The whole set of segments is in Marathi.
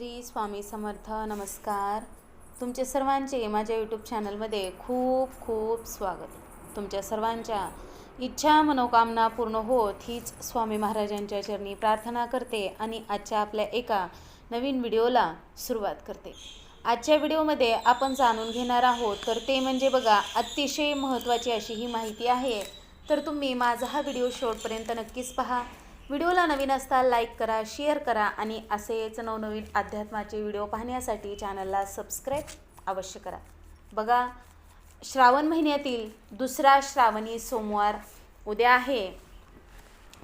श्री स्वामी समर्थ नमस्कार. तुमचे सर्वांचे माझ्या यूट्यूब चॅनलमध्ये खूप खूप स्वागत. तुमच्या सर्वांच्या इच्छा मनोकामना पूर्ण होत हीच स्वामी महाराजांच्या चरणी प्रार्थना करते आणि आजच्या आपल्या एका नवीन व्हिडिओला सुरुवात करते. आजच्या व्हिडिओमध्ये आपण जाणून घेणार आहोत तर ते म्हणजे बघा अतिशय महत्त्वाची अशी ही माहिती आहे. तर तुम्ही माझा हा व्हिडिओ शेवटपर्यंत नक्कीच पहा. व्हिडिओला नवीन असता लाईक करा शेअर करा आणि असेच नवनवीन अध्यात्माचे व्हिडिओ पाहण्यासाठी चॅनलला सबस्क्राईब अवश्य करा. बघा श्रावण महिन्यातील दुसरा श्रावणी सोमवार उद्या आहे.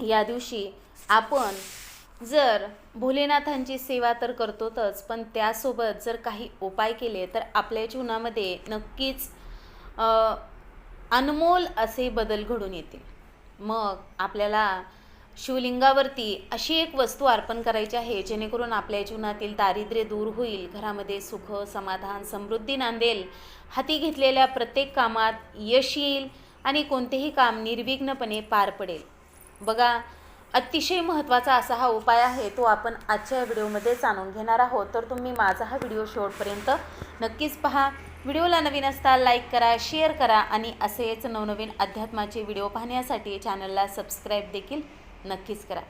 या दिवशी आपण जर भोलेनाथांची सेवा तर करतोच पण त्यासोबत जर काही उपाय केले तर आपल्या जीवनामध्ये नक्कीच अनमोल असे बदल घडून येतील. मग आपल्याला शिवलिंगावरती अशी एक वस्तू अर्पण करायची आहे जेणेकरून आपल्या जीवनातील दारिद्र्य दूर होईल घरामध्ये सुख समाधान समृद्धी नांदेल. हाती घेतलेल्या प्रत्येक कामात यश येईल आणि कोणतेही काम निर्विघ्नपणे पार पडेल. बघा अतिशय महत्त्वाचा असा हा उपाय आहे तो आपण आजच्या व्हिडिओमध्ये जाणून घेणार आहोत. तर तुम्ही माझा हा व्हिडिओ शेवटपर्यंत नक्कीच पहा. व्हिडिओला नवीन असता लाईक करा शेअर करा आणि असेच नवनवीन अध्यात्माचे व्हिडिओ पाहण्यासाठी चॅनलला सबस्क्राईब देखील नक्कीच करा.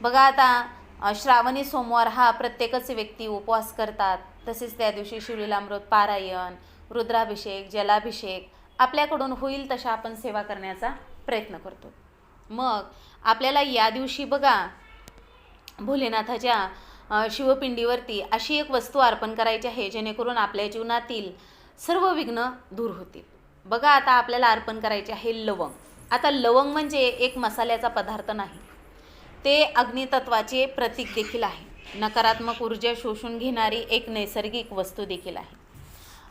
बघा आता श्रावणी सोमवार हा प्रत्येकच व्यक्ती उपवास करतात. तसेच त्या दिवशी शिवलीलामृत पारायण रुद्राभिषेक जलाभिषेक आपल्याकडून होईल तशा आपण सेवा करण्याचा प्रयत्न करतो. मग आपल्याला या दिवशी बघा भोलेनाथाच्या शिवपिंडीवरती अशी एक वस्तू अर्पण करायची आहे जेणेकरून आपल्या जीवनातील सर्व विघ्न दूर होतील. बघा आता आपल्याला अर्पण करायचे आहे लवंग. आता लवंग म्हणजे एक मसाल्याचा पदार्थ नाही. ते अग्नितत्वाचे प्रतीक देखील आहे. नकारात्मक ऊर्जा शोषून घेणारी एक नैसर्गिक वस्तू देखील आहे.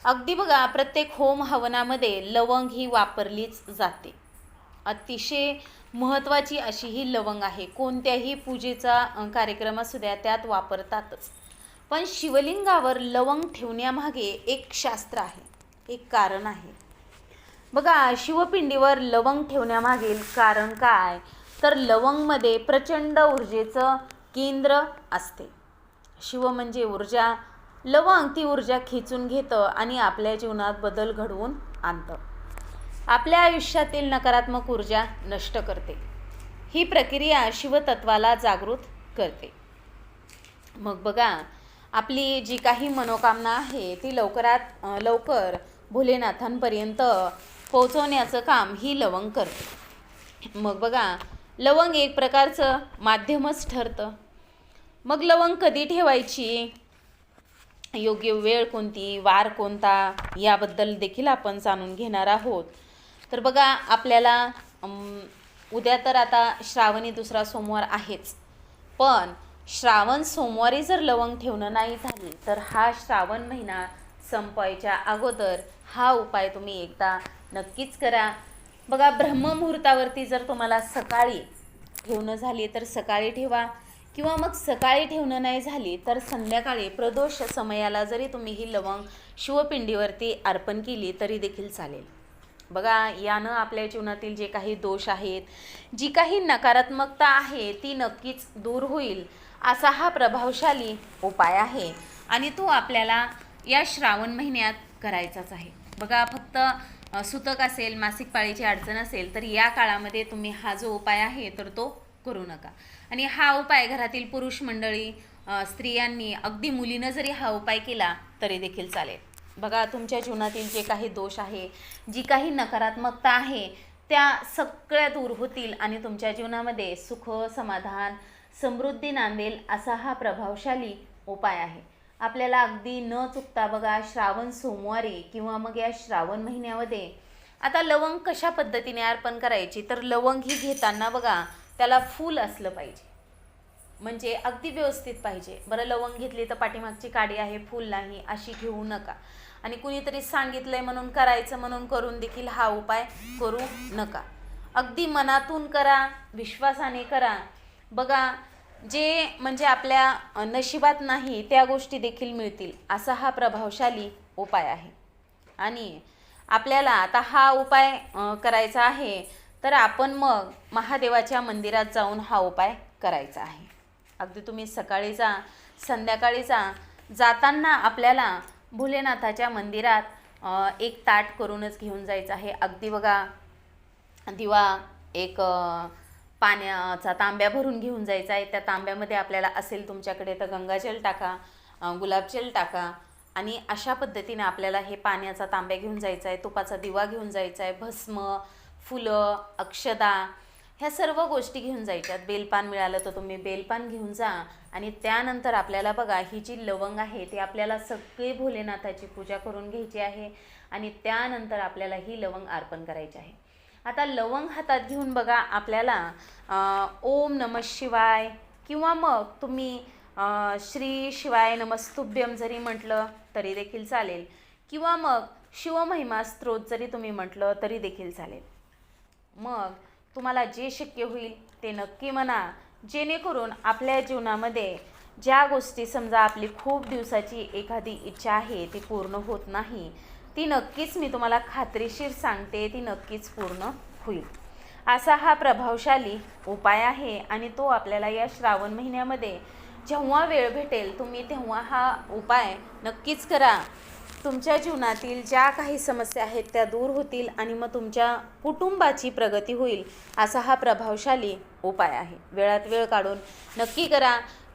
अगदी बघा प्रत्येक होम हवनामध्ये लवंग ही वापरलीच जाते. अतिशय महत्त्वाची अशी ही लवंग आहे. कोणत्याही पूजेचा कार्यक्रम असू द्या त्यात वापरतातच. पण शिवलिंगावर लवंग ठेवण्यामागे एक शास्त्र आहे एक कारण आहे. बघा शिवपिंडीवर लवंग ठेवण्यामागील कारण काय? तर लवंगमध्ये प्रचंड ऊर्जेचं केंद्र असते. शिव म्हणजे ऊर्जा. लवंग ती ऊर्जा खेचून घेतं आणि आपल्या जीवनात बदल घडवून आणतं. आपल्या आयुष्यातील नकारात्मक ऊर्जा नष्ट करते. ही प्रक्रिया शिवतत्वाला जागृत करते. मग बघा आपली जी काही मनोकामना आहे ती लवकरात लवकर भोलेनाथांपर्यंत पोहोचवण्याचं काम ही लवंग करते. मग बघा लवंग एक प्रकारचं माध्यमच ठरतं. मग लवंग कधी ठेवायची? योग्य वेळ कोणती? वार कोणता? याबद्दल देखील आपण जाणून घेणार आहोत. तर बघा आपल्याला उद्या तर आता श्रावणी दुसरा सोमवार आहेच. पण श्रावण सोमवारी जर लवंग ठेवणं नाही झाली तर हा श्रावण महिना संपायच्या अगोदर हा उपाय तुम्ही एकदा नक्कीच करा. बघा ब्रह्ममुहूर्तावरती जर तुम्हाला सकाळी ठेवणं झाली तर सकाळी ठेवा किंवा मग सकाळी ठेवणं नाही झाली तर संध्याकाळी प्रदोष समयाला जरी तुम्ही ही लवंग शिवपिंडीवरती अर्पण केली तरी देखील चालेल. बघा यानं आपल्या जीवनातील जे काही दोष आहेत जी काही नकारात्मकता आहे ती नक्कीच दूर होईल असा हा प्रभावशाली उपाय आहे आणि तो आपल्याला या श्रावण महिन्यात करायचाच आहे. बघा फक्त सुतक असेल मासिक पाळीची अडचण असेल तर या काळामध्ये तुम्ही हा जो उपाय आहे तर तो करू नका. आणि हा उपाय घरातील पुरुष मंडळी स्त्रियांनी अगदी मुलीनं जरी हा उपाय केला तरी देखील चालेल. बघा तुमच्या जीवनातील जे काही दोष आहे जी काही नकारात्मकता आहे त्या सगळ्या दूर होतील आणि तुमच्या जीवनामध्ये सुख समाधान समृद्धी नांदेल असा हा प्रभावशाली उपाय आहे. आपल्याला अगदी न चुकता बघा श्रावण सोमवारी किंवा मग या श्रावण महिन्यामध्ये आता लवंग कशा पद्धतीने अर्पण करायची? तर लवंग ही घेताना बघा त्याला फूल असलं पाहिजे. म्हणजे अगदी व्यवस्थित पाहिजे. बरं लवंग घेतली तर पाठीमागची काडी आहे फूल नाही अशी घेऊ नका. आणि कुणीतरी सांगितलं आहे म्हणून करायचं म्हणून करून देखील हा उपाय करू नका. अगदी मनातून करा विश्वासाने करा. बघा जे म्हणजे आपल्या नशिबात नाही त्या गोष्टी देखील मिळतील असा हा प्रभावशाली उपाय आहे. आणि आपल्याला आता हा उपाय करायचा आहे तर आपण मग महादेवाच्या मंदिरात जाऊन हा उपाय करायचा आहे. अगदी तुम्ही सकाळी जा संध्याकाळीचा जाताना आपल्याला भोलेनाथाच्या मंदिरात एक ताट करूनच घेऊन जायचं आहे. अगदी बघा दिवा एक पाण्याचा तांब्या भरून घेऊन जायचा आहे. त्या तांब्यामध्ये आपल्याला असेल तुमच्याकडे तर गंगाजल टाका गुलाबजल टाका आणि अशा पद्धतीने आपल्याला हे पाण्याचा तांब्या घेऊन जायचा आहे तुपाचा दिवा घेऊन जायचा आहे भस्म फुलं अक्षदा ह्या सर्व गोष्टी घेऊन जायच्यात. बेलपान मिळालं तर तुम्ही बेलपान घेऊन जा आणि त्यानंतर आपल्याला बघा ही जी लवंग आहे ती आपल्याला सगळी भोलेनाथाची पूजा करून घ्यायची आहे आणि त्यानंतर आपल्याला ही लवंग अर्पण करायची आहे. आता लवंग हातात घेऊन बघा आपल्याला ओम नम शिवाय किंवा मग तुम्ही श्री शिवाय नमस्तुभ्यम जरी म्हटलं तरी देखील चालेल. किंवा मग शिवमहिमा स्त्रोत जरी तुम्ही म्हटलं तरी देखील चालेल. मग तुम्हाला जे शक्य होईल ते नक्की म्हणा. जेणेकरून आपल्या जीवनामध्ये ज्या गोष्टी समजा आपली खूप दिवसाची एखादी इच्छा आहे ती पूर्ण होत नाही ती नक्कीच मी तुम्हाला खात्रीशीर सांगते ती नक्कीच पूर्ण होईल. असा हा प्रभावशाली उपाय आहे आणि तो आपल्याला या श्रावण महिन्यामध्ये जेव्हा वेळ भेटेल तुम्ही तेव्हा हा उपाय नक्कीच करा. तुमच्या जीवनातील ज्या काही समस्या आहेत त्या दूर होतील आणि मग तुमच्या कुटुंबाची प्रगती होईल असा हा प्रभावशाली उपाय आहे. वेळात वेळ काढून नक्की करा.